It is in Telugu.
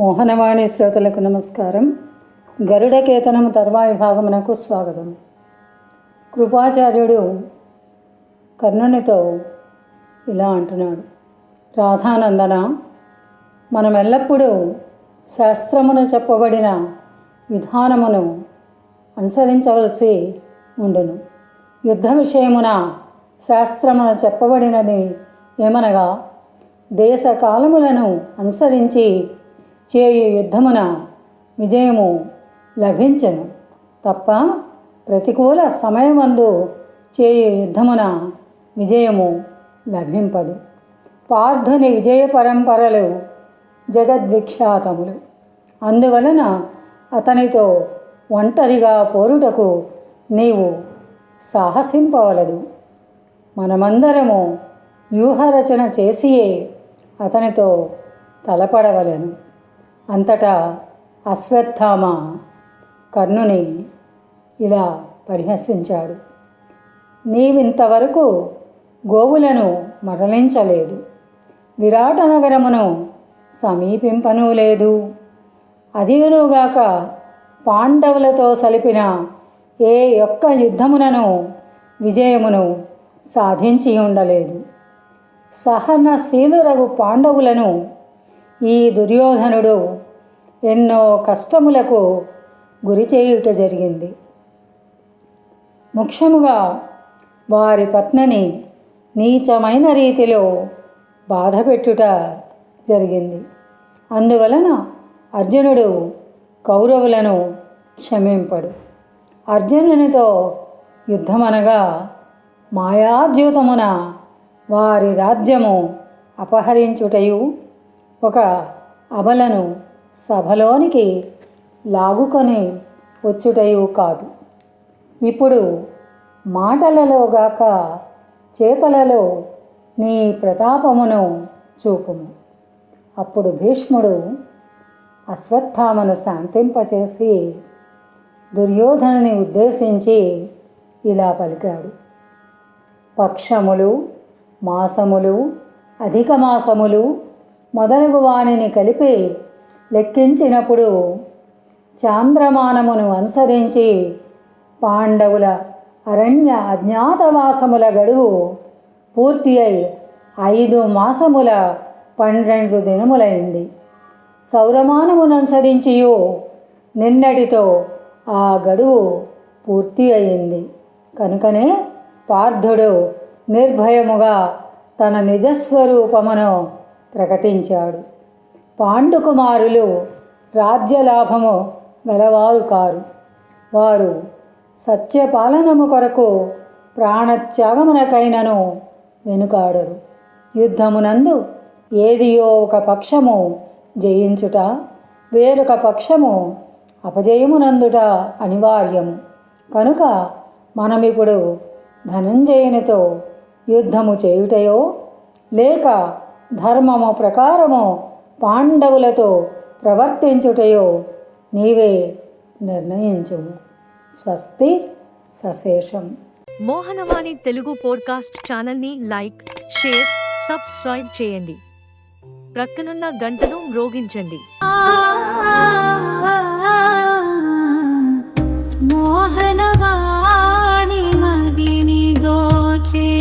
మోహనవాణి శ్రోతలకు నమస్కారం. గరుడకేతనము తర్వాయి భాగమునకు స్వాగతం. కృపాచార్యుడు కర్ణునితో ఇలా అంటున్నాడు. రాధానందన మనం ఎల్లప్పుడూ శాస్త్రమును చెప్పబడిన విధానమును అనుసరించవలసి ఉండును. యుద్ధ విషయమున శాస్త్రమున చెప్పబడినది ఏమనగా దేశ కాలములను అనుసరించి చేయు యుద్ధమున విజయము లభించను. తప్ప ప్రతికూల సమయమందు చేయు యుద్ధమున విజయము లభింపదు. పార్థుని విజయ పరంపరలు జగద్విఖ్యాతములు. అందువలన అతనితో ఒంటరిగా పోరుటకు నీవు సాహసింపవలదు. మనమందరము వ్యూహరచన చేసియే అతనితో తలపడవలెను. అంతటా అశ్వత్థామ కర్ణుని ఇలా పరిహసించాడు. నీవింతవరకు గోవులను మరలించలేదు. విరాట నగరమును సమీపింపనూ లేదు అదియునుగాక పాండవులతో సలిపిన ఏ యొక్క యుద్ధమునను విజయమును సాధించి ఉండలేదు. సహనశీలురగు పాండవులను ఈ దుర్యోధనుడు ఎన్నో కష్టములకు గురి చేయుట జరిగింది. ముఖ్యముగా వారి పత్నిని నీచమైన రీతిలో బాధపెట్టుట జరిగింది. అందువలన అర్జునుడు కౌరవులను క్షమింపడు. అర్జునునితో యుద్ధమనగా మాయాద్యూతమున వారి రాజ్యము అపహరించుటయు ఒక అబలను సభలోనికి లాగుకొని వచ్చుటయు కాదు. ఇప్పుడు మాటలలో గాక చేతలలో నీ ప్రతాపమును చూపుము. అప్పుడు భీష్ముడు అశ్వత్థామను శాంతింపచేసి దుర్యోధనుని ఉద్దేశించి ఇలా పలికాడు. పక్షములు మాసములు అధిక మాసములు మొదలగు వానిని కలిపి లెక్కించినప్పుడు చాంద్రమానమును అనుసరించి పాండవుల అరణ్య అజ్ఞాతవాసముల గడువు పూర్తి అయి ఐదు మాసముల పన్నెండు దినములైంది. సౌరమానముననుసరించియు నిన్నటితో ఆ గడువు పూర్తి అయింది. కనుకనే పార్థుడు నిర్భయముగా తన నిజస్వరూపమును ప్రకటించాడు. పాండుకుమారులు రాజ్యలాభము గలవారు కారు. వారు సత్యపాలనము కొరకు ప్రాణత్యాగమునకైనను వెనుకాడరు. యుద్ధమునందు ఏదియో ఒక పక్షము జయించుట వేరొక పక్షము అపజయమునందుట అనివార్యము. కనుక మనమిప్పుడు ధనంజయునితో యుద్ధము చేయుటయో లేక ధర్మము ప్రకారము పాండవులతో ప్రవర్తించుటయో నీవే నిర్ణయించుము. స్వస్తి సశేషం. మోహనవాణి తెలుగు పోడ్కాస్ట్ ఛానల్ని లైక్ షేర్ సబ్స్క్రైబ్ చేయండి. ప్రక్కనున్న గంటను మ్రోగించండి.